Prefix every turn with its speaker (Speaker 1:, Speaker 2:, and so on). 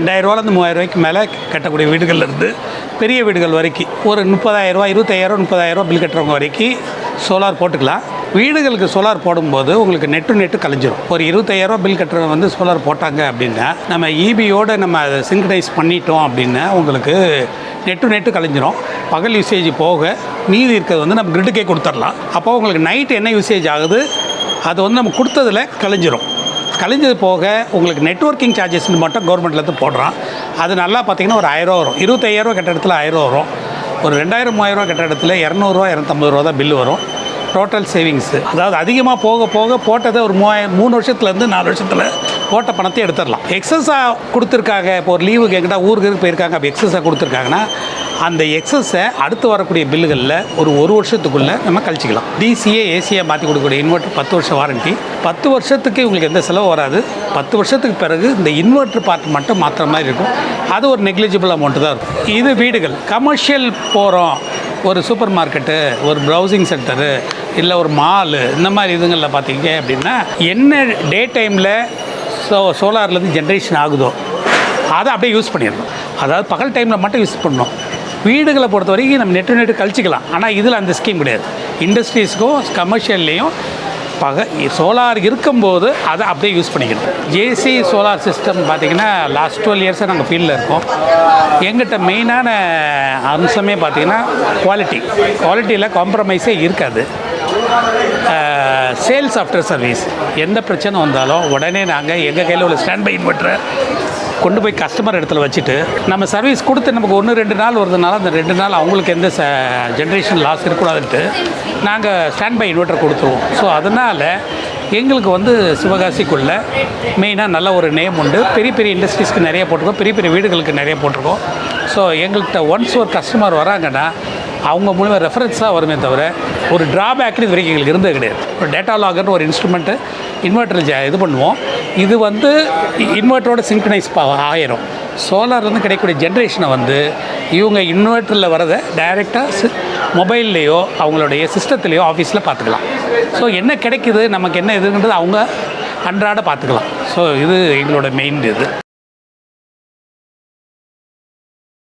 Speaker 1: ரெண்டாயிரரூவாலேருந்து மூவாயிரரூவாய்க்கு மேலே கட்டக்கூடிய வீடுகளில் இருந்து பெரிய வீடுகள் வரைக்கும் ஒரு முப்பதாயிரரூவா இருபத்தாயிரரூவா முப்பதாயிரரூவா பில் கட்டுறவங்க வரைக்கும் சோலார் போட்டுக்கலாம். வீடுகளுக்கு சோலார் போடும்போது உங்களுக்கு நெட்டு நெட்டு கலைஞ்சிரும். ஒரு இருபத்தாயிரரூவா பில் கட்டுறவங்க வந்து சோலார் போட்டாங்க அப்படின்னா நம்ம இபியோடு நம்ம அதை சிங்க்ரைஸ் பண்ணிட்டோம் அப்படின்னா உங்களுக்கு நெட்டு நெட்டு கலைஞ்சிரும். பகல் யூசேஜ் போக மீதி இருக்கிறது வந்து நம்ம கிரிட்டுக்கே கொடுத்துடலாம். அப்போ உங்களுக்கு நைட் என்ன யூசேஜ் ஆகுது அது வந்து நம்ம கொடுத்ததில் கலைஞ்சிரும். கழிஞ்சது போக உங்களுக்கு நெட்வொர்க்கிங் சார்ஜஸ் மட்டும் கவர்மெண்ட்லேருந்து போடுறான். அது நல்லா பார்த்தீங்கன்னா ஒரு ஆயிரம் வரும். இருபத்தாயிரரூவா கட்ட இடத்துல ஆயிரம் வரும். ஒரு ரெண்டாயிரம் மூவாயிரரூவா கட்ட இடத்துல இரநூறுவா இரநூத்தம்பது ரூபா தான் பில்லு வரும். டோட்டல் சேவிங்ஸு அதாவது அதிகமாக போக போக போட்டதை ஒரு மூவாயிரம் மூணு வருஷத்துலேருந்து நாலு வருஷத்தில் போட்ட பணத்தை எடுத்துடலாம். எக்ஸஸாக கொடுத்துருக்காங்க. இப்போ ஒரு லீவுக்கு எங்கிட்ட ஊருக்கு போயிருக்காங்க? அப்போ எக்ஸஸாக கொடுத்துருக்காங்கன்னா அந்த எக்ஸஸை அடுத்து வரக்கூடிய பில்லுகளில் ஒரு ஒரு வருஷத்துக்குள்ளே நம்ம கழிச்சிக்கலாம். டிசிஏ ஏசியை மாற்றி கொடுக்கக்கூடிய இன்வெர்ட்டர் பத்து வருஷம் வாரண்ட்டி பத்து வருஷத்துக்கு உங்களுக்கு எந்த செலவு வராது. பத்து வருஷத்துக்கு பிறகு இந்த இன்வெர்ட்டர் பார்ட் மட்டும் மாற்றுற மாதிரி இருக்கும். அது ஒரு நெக்லிஜிபிள் அமௌண்ட்டு தான் இருக்கும். இது வீடுகள். கமர்ஷியல் போகிறோம் ஒரு சூப்பர் மார்க்கெட்டு ஒரு ப்ரௌசிங் சென்டரு இல்லை ஒரு மாலு இந்த மாதிரி இதுங்களில் பார்த்தீங்க அப்படின்னா என்ன டே டைமில் ஸோ சோலார்லேருந்து ஜென்ரேஷன் ஆகுதோ அதை அப்படியே யூஸ் பண்ணிடணும். அதாவது பகல் டைமில் மட்டும் யூஸ் பண்ணணும். வீடுகளை பொறுத்த வரைக்கும் நம்ம நெட்டு நெட்டு கழிச்சிக்கலாம். ஆனால் இதில் அந்த ஸ்கீம் கிடையாது. இண்டஸ்ட்ரீஸ்க்கும் கமர்ஷியல்லையும் பக சோலார் இருக்கும்போது அதை அப்படியே யூஸ் பண்ணிக்கணும். ஜேசி சோலார் சிஸ்டம் பார்த்திங்கன்னா லாஸ்ட் டுவெல் இயர்ஸாக நாங்கள் ஃபீல்டில் இருக்கோம். எங்கிட்ட மெயினான அம்சமே பார்த்திங்கன்னா குவாலிட்டி குவாலிட்டியில் காம்ப்ரமைஸே இருக்காது. சேல்ஸ் ஆஃப்டர் சர்வீஸ் எந்த பிரச்சனை வந்தாலும் உடனே நாங்கள் எங்கள் கையில் உள்ள ஸ்டாண்ட் பை இன்வெர்ட்டரை கொண்டு போய் கஸ்டமர் இடத்துல வச்சுட்டு நம்ம சர்வீஸ் கொடுத்து நமக்கு ஒன்று ரெண்டு நாள் வருதுனால அந்த ரெண்டு நாள் அவங்களுக்கு எந்த ச ஜென்ரேஷன் லாஸ் இருக்கக்கூடாதுன்ட்டு நாங்கள் ஸ்டாண்ட் பை இன்வெர்ட்டர் கொடுத்துருவோம். ஸோ அதனால் எங்களுக்கு வந்து சிவகாசிக்குள்ளே மெயினாக நல்ல ஒரு நேம் உண்டு. பெரிய பெரிய இண்டஸ்ட்ரீஸ்க்கு நிறைய போட்டிருக்கோம். பெரிய பெரிய வீடுகளுக்கு நிறைய போட்டிருக்கோம். ஸோ எங்கள்கிட்ட ஒன்ஸ் ஒரு கஸ்டமர் வராங்கன்னா அவங்க மூலிமா ரெஃபரன்ஸாக வருமே தவிர ஒரு ட்ராபேக்னு இது வரைக்கும் எங்களுக்கு இருந்தது கிடையாது. ஒரு டேட்டா லாகர்னு ஒரு இன்ஸ்ட்ருமெண்ட்டு இன்வெர்ட்டர் இது பண்ணுவோம். இது வந்து இன்வெர்ட்டரோட சிங்க்ரனைஸ் ஆயிரும். சோலார்லேருந்து கிடைக்கக்கூடிய ஜென்ரேஷனை வந்து இவங்க இன்வெர்ட்டரில் வரதை டைரெக்டாக மொபைல்லையோ அவங்களுடைய சிஸ்டத்துலேயோ ஆஃபீஸில் பார்த்துக்கலாம். ஸோ என்ன கிடைக்குது நமக்கு என்ன இதுன்றது அவங்க அன்றாட பார்த்துக்கலாம். ஸோ இது எங்களோட மெயின் இது.